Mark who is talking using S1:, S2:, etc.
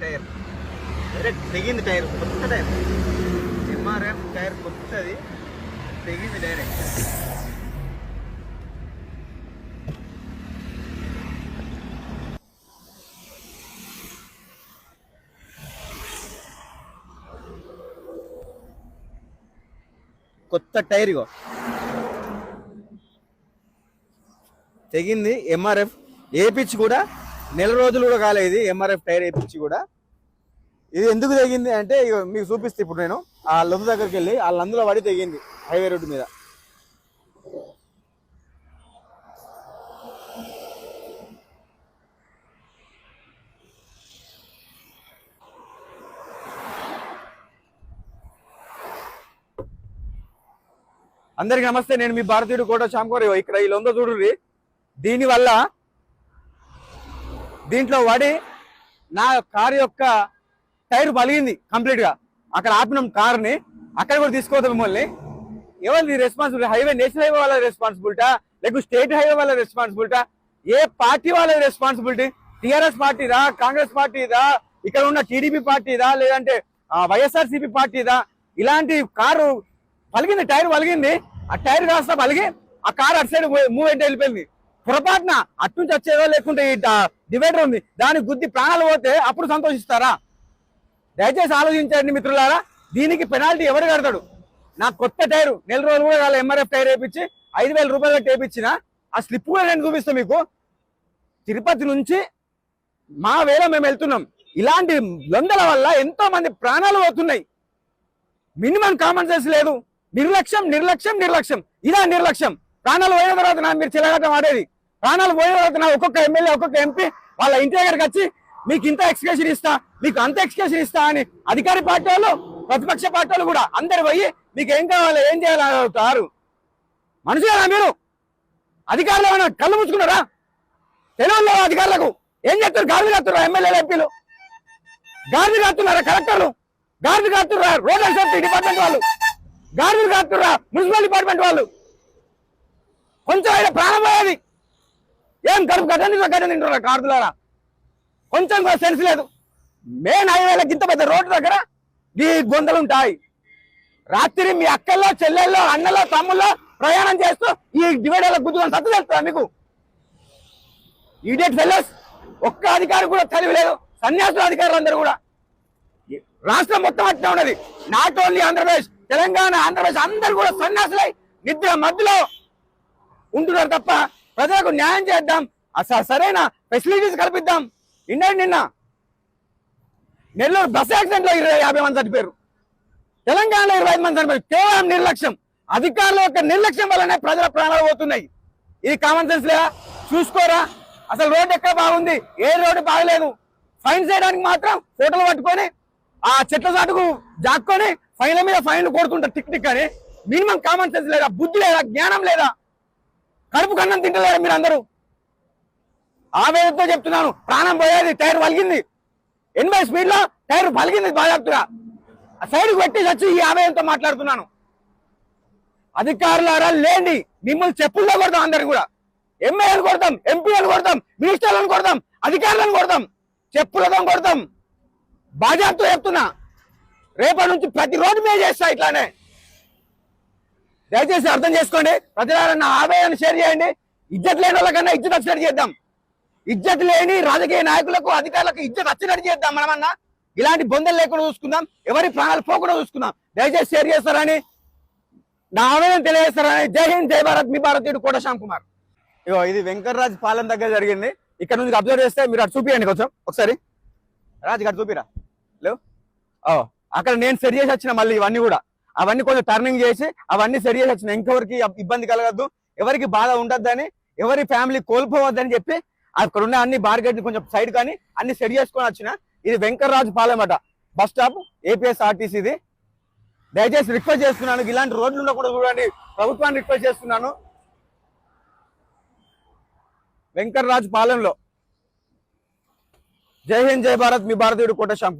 S1: Tyre. అరే తెగింది tyre కొత్త టైర్. ఎంఆర్ఎఫ్ టైర్ కొత్తది. తెగింది డైరెక్ట్ కొత్త టైర్ ఇగో. తెగింది ఎంఆర్ఎఫ్ ఏపిచ్చి కూడా నెల రోజులు కూడా కాలేదు ఎంఆర్ఎఫ్ టైర్ వేయించి కూడా. ఇది ఎందుకు తెగింది అంటే ఇగో మీకు చూపిస్తే ఇప్పుడు నేను. ఆ లొందు దగ్గరికి వెళ్ళి ఆ లందులో పడి తెగింది హైవే రోడ్డు మీద. అందరికి నమస్తే. నేను మీ భారతీయుడు కోట శాంకోర్ ఇక్కడ ఈ లొంద చూడుర్రి. దీని వల్ల దీంట్లో పడి నా కారు యొక్క టైర్ పలిగింది కంప్లీట్గా అక్కడ ఆపినాం కార్ని. అక్కడ కూడా తీసుకోవద్దు మిమ్మల్ని. ఎవరిది రెస్పాన్సిబిలిటీ హైవే నేషనల్ హైవే వాళ్ళ రెస్పాన్సిబిలిటా లేకపోతే స్టేట్ హైవే వాళ్ళ రెస్పాన్సిబిలిటా ఏ పార్టీ వాళ్ళ రెస్పాన్సిబిలిటీ టిఆర్ఎస్ పార్టీదా? కాంగ్రెస్ పార్టీదా? ఇక్కడ ఉన్న టీడీపీ పార్టీదా? లేదంటే వైఎస్ఆర్సీపీ పార్టీదా? ఇలాంటి కారు పలిగింది టైర్ పలిగింది ఆ టైర్ కాస్త పలిగి ఆ కారు అటు సైడ్ మూవ్ అంటే వెళ్ళిపోయింది. పొరపాటున అటు నుంచి వచ్చేదో లేకుంటే ఈ డివైడర్ ఉంది. దానికి గుద్ది ప్రాణాలు పోతే అప్పుడు సంతోషిస్తారా? దయచేసి ఆలోచించండి మిత్రులారా. దీనికి పెనాల్టీ ఎవరు కడతాడు? నా కొత్త టైరు నెల రోజులు కూడా వాళ్ళ ఎంఆర్ఎఫ్ టైర్ వేయించి ఐదు వేల రూపాయలు పెట్టి వేయించిన ఆ స్లిప్ కూడా నేను చూపిస్తాను మీకు. తిరుపతి నుంచి మా వేళ మేము వెళ్తున్నాం. ఇలాంటి లొందల వల్ల ఎంతో మంది ప్రాణాలు పోతున్నాయి. మినిమం కామన్ సెన్స్ లేదు. నిర్లక్ష్యం నిర్లక్ష్యం నిర్లక్ష్యం. ఇదా నిర్లక్ష్యం. ప్రాణాలు పోయిన తర్వాత నా మీరు చిలగటం ఆడేది. ప్రాణాలు పోయిన ఒక్కొక్క ఎమ్మెల్యే ఒక్కొక్క ఎంపీ వాళ్ళ ఇంటి దగ్గరికి వచ్చి మీకు ఇంత ఎక్స్కేషన్ ఇస్తా మీకు అంత ఎక్స్కేషన్ ఇస్తా అని అధికారి పార్టీ వాళ్ళు ప్రతిపక్ష పార్టీ వాళ్ళు కూడా అందరు పోయి మీకు ఏం కావాలి ఏం చేయాలి అని మనుషులేనా మీరు? అధికారులు ఏమైనా కళ్ళు ముచ్చుకున్నారా తెలియదు అధికారులకు ఏం చెప్తారు గాడిద కాస్తున్నారు ఎమ్మెల్యేలు ఎంపీలు? గాడిద కాస్తున్నారా కలెక్టర్లు? గాడిద కాస్తున్నారా రోడ్ అండ్ సేఫ్టీ డిపార్ట్మెంట్ వాళ్ళు? గాడిద కాస్తున్నారా మున్సిపల్ డిపార్ట్మెంట్ వాళ్ళు? కొంచెం ఆయన ప్రాణం పోయేది. ఏం కడుపు గడ్డని గడ్డ తింటున్నారా కార్డులారా? కొంచెం కూడా సెన్స్ లేదు. మెయిన్ హైవేలకు ఇంత పెద్ద రోడ్డు దగ్గర ఈ గొంతలు ఉంటాయి. రాత్రి మీ అక్కల్లో చెల్లెల్లో అన్నలో తమ్ముల్లో ప్రయాణం చేస్తూ ఈ డివైడర్ల గుద్దుకొని సత్తు తెలుస్తా మీకు? ఈడియట్ ఫెలోస్ ఒక్క అధికారి కూడా తెలివి లేదు. సన్యాసుల అధికారులు అందరూ కూడా. రాష్ట్రం మొత్తం అట్లా ఉన్నది. నాట్ ఓన్లీ ఆంధ్రప్రదేశ్ తెలంగాణ ఆంధ్రప్రదేశ్ అందరు కూడా సన్యాసులై నిద్ర మధ్యలో ఉంటున్నారు తప్ప ప్రజలకు న్యాయం చేద్దాం. అసలు సరైన ఫెసిలిటీస్ కల్పిద్దాం. నిన్న నిన్న నెల్లూరు బస్ యాక్సిడెంట్లో ఇరవై యాభై మంది చనిపోయారు. తెలంగాణలో ఇరవై ఐదు మంది చనిపోయారు. కేవలం నిర్లక్ష్యం. అధికారుల యొక్క నిర్లక్ష్యం వల్లనే ప్రజల ప్రాణాలు పోతున్నాయి. ఇది కామన్ సెన్స్ లేదా? చూసుకోరా. అసలు రోడ్డు ఎక్కడ బాగుంది? ఏ రోడ్డు బాగలేదు? ఫైన్ చేయడానికి మాత్రం ఫోటోలు పట్టుకొని ఆ చెట్ల చాటుకు జాక్కొని ఫైన్ల మీద ఫైన్లు కొడుతుంటారు టిక్ టిక్ అని. మినిమం కామన్ సెన్స్ లేదా? బుద్ధి లేదా? జ్ఞానం లేదా? కడుపు కన్నం తింటలేరు మీరు అందరూ ఆవేదనతో చెప్తున్నాను ప్రాణం పోయేది టైర్ వలిగింది. ఎనభై స్పీడ్లో టైర్ పలిగింది బాగా సైడ్ పెట్టి వచ్చి ఈ ఆవేదనతో మాట్లాడుతున్నాను. అధికారులారా లేండి. మిమ్మల్ని చెప్పుల్లో కొడతాం అందరికి కూడా. ఎమ్మెల్యేలు కొడతాం ఎంపీలను కొడతాం మినిస్టర్లను కొడతాం అధికారులను కొడతాం చెప్పులతో కొడతాం. బాజాబ్తో చెప్తున్నా. రేపటి నుంచి ప్రతిరోజు మేము చేస్తా ఇట్లానే. దయచేసి అర్థం చేసుకోండి. ప్రజలారా నా ఆవేదన షేర్ చేయండి. ఇజ్జత్ లేని వాళ్ళకన్నా ఇజ్జత్ వచ్చినట్టు చేద్దాం. ఇజ్జత్ లేని రాజకీయ నాయకులకు అధికారులకు ఇజ్జత్ వచ్చినట్టు చేద్దాం మనమన్నా. ఇలాంటి బొందలు లేకుండా చూసుకుందాం. ఎవరి ప్రాణాలు పోకుండా చూసుకుందాం. దయచేసి షేర్ చేస్తారని నా ఆవేదన తెలియజేస్తారని జై హింద్ జై భారత్ మీ భారతీయుడు కోట శ్యామ్ కుమార్. ఇగో ఇది వెంకటరాజ్ పాలెం దగ్గర జరిగింది. ఇక్కడ నుంచి అబ్జర్వ్ చేస్తే మీరు అటు చూపియండి కొంచెం. ఒకసారి. రాజు గారు చూపిరా. లేవు? ఓ అక్కడ నేను సెట్ చేసి వచ్చిన మళ్ళీ ఇవన్నీ కూడా. అవన్నీ కొంచెం టర్నింగ్ చేసి అవన్నీ సెట్ చేసి వచ్చిన ఇంకెవరికి ఇబ్బంది కలగద్దు. ఎవరికి బాధ ఉండద్దని ఎవరి ఫ్యామిలీ కోల్పోవద్దని చెప్పి అక్కడ ఉన్న అన్ని బార్గెట్ కొంచెం సైడ్ కానీ అన్ని సెట్ చేసుకొని వచ్చిన ఇది వెంకటరాజు పాలెం అట. బస్ స్టాప్ ఏపీఎస్ఆర్టీసీ ఇది. దయచేసి రిక్వెస్ట్ చేస్తున్నాను. ఇలాంటి రోడ్లు ఉండకూడదు చూడండి. ప్రభుత్వాన్ని రిక్వెస్ట్ చేస్తున్నాను. వెంకటరాజు పాలెంలో. జై హింద్ జై భారత్. మీ భారతీయుడు కోట శ్యామ్